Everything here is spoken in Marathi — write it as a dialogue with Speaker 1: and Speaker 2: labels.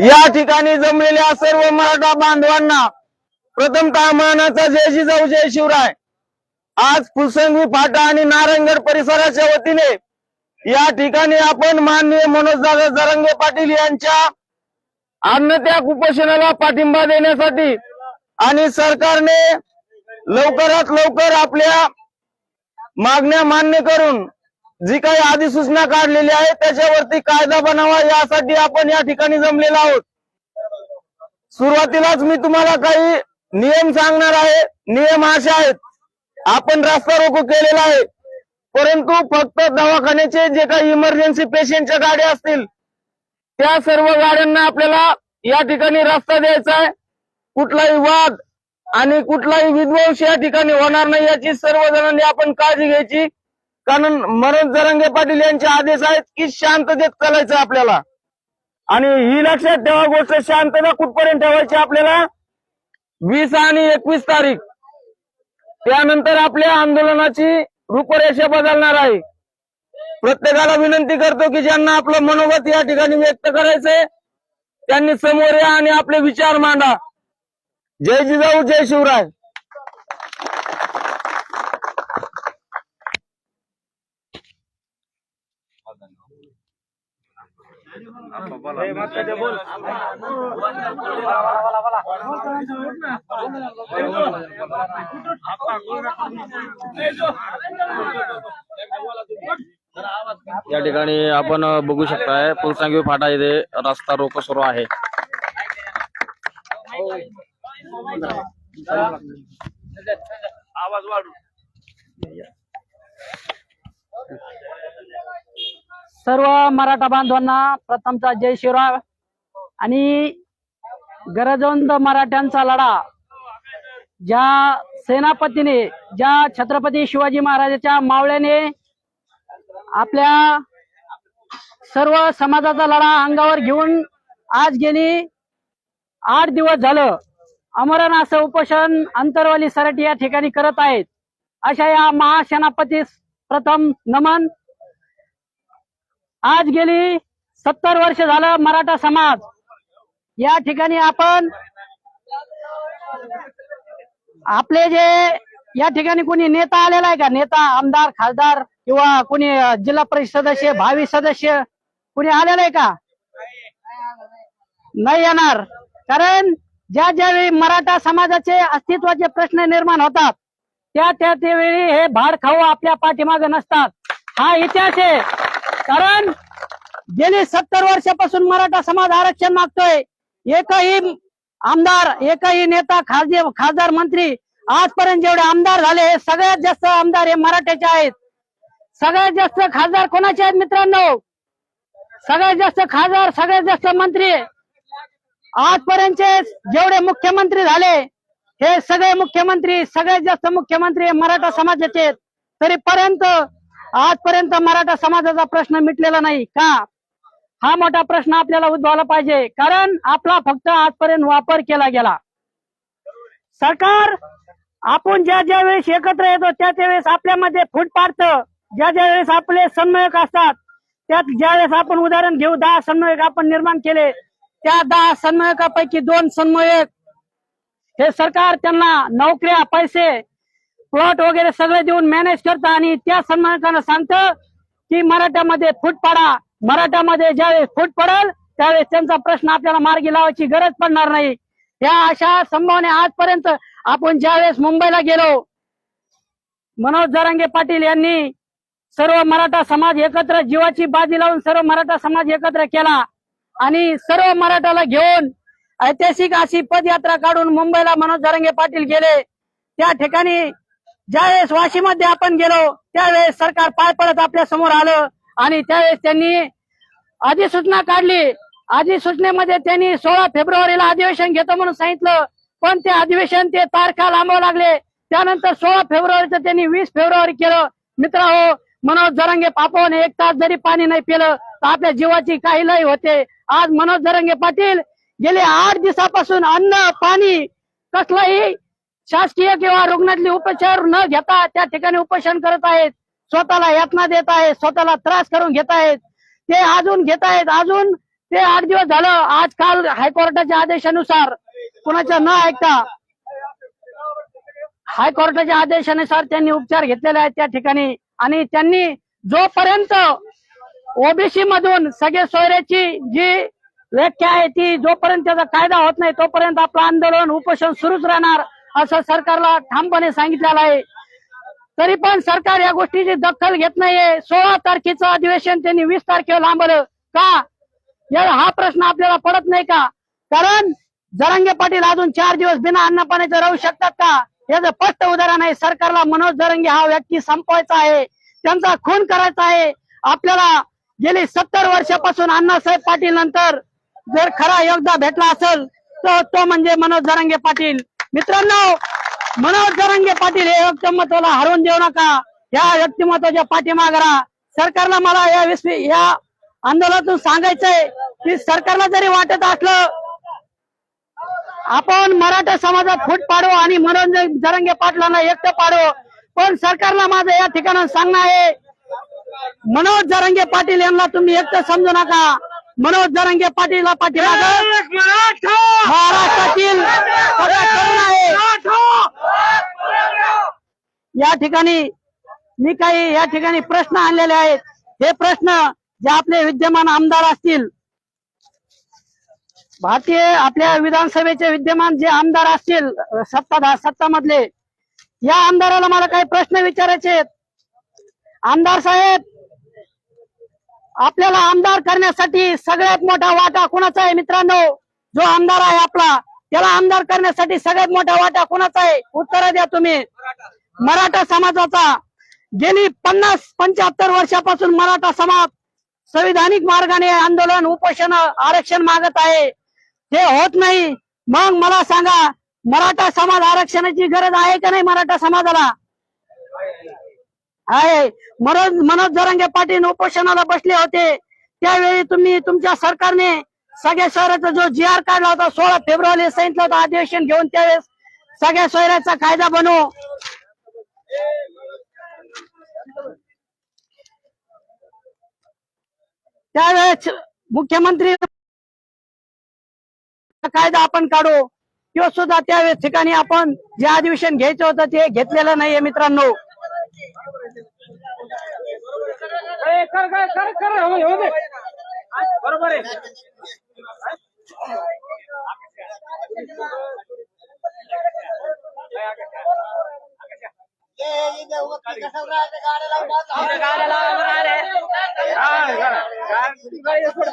Speaker 1: या ठिकाणी जमलेल्या सर्व मराठा बांधवांना प्रथमतः मानाचा जय जिजाऊ जय शिवराय. आज फुलसंगी फाटा आणि नारायणगड परिसराच्या वतीने या ठिकाणी आपण माननीय मनोज दादा जरंगे पाटील यांच्या अन्नत्याग उपोषणाला पाठिंबा देण्यासाठी आणि सरकारने लवकरात लवकर आपल्या मागण्या मान्य करून जी काही अधिसूचना काढलेली आहे त्याच्यावरती कायदा बनावा यासाठी आपण या ठिकाणी जमलेलो आहोत. सुरुवातीलाच मी तुम्हाला काही नियम सांगणार आहे. नियम असे आहेत. आपण रस्ता रोको केलेला आहे. परंतु फक्त दवाखान्याचे जे काही इमर्जन्सी पेशंटच्या गाड्या असतील त्या सर्व गाड्यांना आपल्याला या ठिकाणी रस्ता द्यायचा आहे. कुठलाही वाद आणि कुठलाही विध्वंस या ठिकाणी होणार नाही याची सर्व जणांनी आपण काळजी घ्यायची. कारण मनोज जरंगे पाटील यांचे आदेश आहेत की शांततेत चालायचं आपल्याला. आणि ही लक्षात ठेवा गोष्ट शांतता कुठपर्यंत ठेवायची आपल्याला? वीस आणि एकवीस तारीख. त्यानंतर आपल्या आंदोलनाची रूपरेषा बदलणार आहे. प्रत्येकाला विनंती करतो की ज्यांना आपलं मनोगत या ठिकाणी व्यक्त करायचंय त्यांनी समोर या आणि आपले विचार मांडा. जय जिजाऊ जय शिवराय.
Speaker 2: या ठिकाणी आपण बघू शकताय फुलसांगी फाटा येथे रस्ता रोको सुरू आहे.
Speaker 3: सर्व मराठा बांधवांना प्रथमचा जय शिवराय. आणि गरजवंत मराठ्यांचा लढा. ज्या सेनापतीने ज्या छत्रपती शिवाजी महाराजाच्या मावळ्याने आपल्या सर्व समाजाचा लढा अंगावर घेऊन आज गेली. आठ दिवस झालं. अमरण असं उपोषण अंतरवाली सराटी या ठिकाणी करत आहेत. अशा या महासेनापतीस प्रथम नमन. आज गेली सत्तर वर्ष झालं मराठा समाज. या ठिकाणी आपण आपले जे या ठिकाणी कोणी नेता आलेला आहे का? नेता आमदार खासदार किंवा कोणी जिल्हा परिषद सदस्य भावी सदस्य कोणी आलेलं आहे का? नाही येणार. कारण ज्या ज्यावेळी मराठा समाजाचे अस्तित्वाचे प्रश्न निर्माण होतात त्या त्या त्यावेळी हे भाड खाऊ आपल्या पाठीमागे नसतात. हा इतिहास आहे. कारण गेली सत्तर वर्षापासून मराठा समाज आरक्षण मागतोय. एकही आमदार एकही नेता खासदार खासदार मंत्री आजपर्यंत जेवढे आमदार झाले हे सगळ्यात जास्त आमदार हे मराठ्याचे आहेत. सगळ्यात जास्त खासदार कोणाचे आहेत मित्रांनो? सगळ्यात जास्त खासदार सगळ्यात जास्त मंत्री आजपर्यंतचे जेवढे मुख्यमंत्री झाले हे सगळे मुख्यमंत्री सगळ्यात जास्त मुख्यमंत्री मराठा समाजाचे आहेत. तरी पर्यंत आजपर्यंत मराठा समाजाचा प्रश्न मिटलेला नाही का? हा मोठा प्रश्न आपल्याला उद्भवला पाहिजे. कारण आपला फक्त आजपर्यंत वापर केला गेला. सरकार आपण ज्या ज्या वेळेस एकत्र येतो त्या त्यावेळेस आपल्यामध्ये फूट पाडतं ज्या ज्या वेळेस आपले समन्वयक असतात त्यात ज्या वेळेस आपण उदाहरण घेऊ दहा समन्वयक आपण निर्माण केले त्या दहा समन्वयकापैकी दोन समन्वयक हे सरकार त्यांना नोकऱ्या पैसे प्लॉट वगैरे सगळं देऊन मॅनेज करतं आणि त्या समन्वयकांना सांगतं की मराठ्यामध्ये फूट पाडा. मराठ्यामध्ये ज्यावेळेस फूट पडल त्यावेळेस त्यांचा प्रश्न आपल्याला मार्गी लावायची गरज पडणार नाही. या अशा संभावना आजपर्यंत आपण ज्यावेळेस मुंबईला गेलो मनोज जरांगे पाटील यांनी सर्व मराठा समाज एकत्र जीवाची बाजी लावून सर्व मराठा समाज एकत्र केला आणि सर्व मराठाला घेऊन ऐतिहासिक अशी पदयात्रा काढून मुंबईला मनोज जरांगे पाटील गेले. त्या ठिकाणी ज्यावेळेस वाशीमध्ये आपण गेलो त्यावेळेस सरकार पाय पडत आपल्यासमोर आलं आणि त्यावेळेस त्यांनी अधिसूचना काढली. अधिसूचनेमध्ये त्यांनी सोळा फेब्रुवारीला अधिवेशन घेतो म्हणून सांगितलं पण ते अधिवेशन ते तारखा लांबावं लागले. त्यानंतर सोळा फेब्रुवारीचं त्यांनी वीस फेब्रुवारी केलं. मित्र हो मनोज जरंगे पापवने एक तास जरी पाणी नाही पिलं तर आपल्या जीवाची काही लय होते. आज मनोज जरंगे पाटील गेले आठ दिवसापासून अन्न पाणी कसलंही शासकीय किंवा रुग्णातले उपचार न घेता त्या ठिकाणी उपोषण करत आहेत. स्वतःला यातना देत आहेत स्वतःला त्रास करून घेत आहेत. ते अजून घेत आहेत अजून ते आठ दिवस झालं आज काल हायकोर्टाच्या आदेशानुसार कुणाच्या न ऐकता हायकोर्टाच्या आदेशानुसार त्यांनी उपचार घेतलेले आहेत त्या ठिकाणी. आणि त्यांनी जोपर्यंत ओबीसी मधून सगळे सोयऱ्याची जी व्याख्या आहे ती जोपर्यंत त्याचा कायदा होत नाही तोपर्यंत आपलं आंदोलन उपोषण सुरूच राहणार. असं सरकारला ठामपणे सांगितलेलं आहे. तरी पण सरकार या गोष्टीची दखल घेत नाहीये. सोळा तारखेचं अधिवेशन त्यांनी वीस तारखेला लांबलं का? या हा प्रश्न आपल्याला पडत नाही का? कारण जरांगे पाटील अजून चार दिवस बिना अन्न पाण्याचे राहू शकतात का? याचं स्पष्ट उदाहरण आहे सरकारला मनोज जरंगे हा व्यक्ती संपवायचा आहे. त्यांचा खून करायचा आहे. आपल्याला गेली सत्तर वर्षापासून अण्णासाहेब पाटील नंतर जर खरा योगदा भेटला असेल तर तो म्हणजे मनोज जरांगे पाटील. मित्रांनो मनोज जरांगे पाटील हे व्यक्तिमत्वाला हरवून देऊ नका. या व्यक्तिमत्वाच्या पाठीमागरा सरकारला मला या विश्व या आंदोलनातून सांगायचंय की सरकारला जरी वाटत असलं आपण मराठा समाजात फूट पाडू आणि मनोज जरंगे पाटलांना एकटं पाडू. पण सरकारला माझं या ठिकाणी सांगणं आहे मनोज जरंगे पाटील यांना तुम्ही एकटं समजू नका. मनोज जरंगे पाटीलला पाठीमाग महाराष्ट्रातील सगळा तरुण आहे या ठिकाणी मी काही या ठिकाणी प्रश्न आणलेले आहेत. हे प्रश्न जे आपले विद्यमान आमदार असतील भारतीय आपल्या विधानसभेचे विद्यमान जे आमदार असतील सत्ताधार सत्तामधले या आमदाराला मला काही प्रश्न विचारायचे आहेत. आमदार साहेब आपल्याला आमदार करण्यासाठी सगळ्यात मोठा वाटा कुणाचा आहे मित्रांनो? जो आमदार आहे आपला त्याला आमदार करण्यासाठी सगळ्यात मोठा वाटा कुणाचा आहे? उत्तर द्या तुम्ही. मराठा समाजाचा गेली पन्नास पंच्याहत्तर वर्षापासून मराठा समाज संविधानिक मार्गाने आंदोलन उपोषण आरक्षण मागत आहे. ते होत नाही. मग मला सांगा मराठा समाज आरक्षणाची गरज आहे का नाही मराठा समाजाला? आहे. मनोज मनोज जरांगे पाटील उपोषणाला बसले होते. त्यावेळी तुम्ही तुमच्या सरकारने सगळ्या शहराचा जो जी आर काढला होता सोळा फेब्रुवारी सांगितलं होता अधिवेशन घेऊन त्यावेळेस सगळ्या शहराचा कायदा बनवू त्यावेळेस मुख्यमंत्री कायदा आपण काढू. किंवा सुद्धा त्यावेळेस ठिकाणी आपण जे अधिवेशन घ्यायचं होतं ते घेतलेलं नाहीये मित्रांनो.
Speaker 1: बरोबर आहे. ¡Gracias por tu.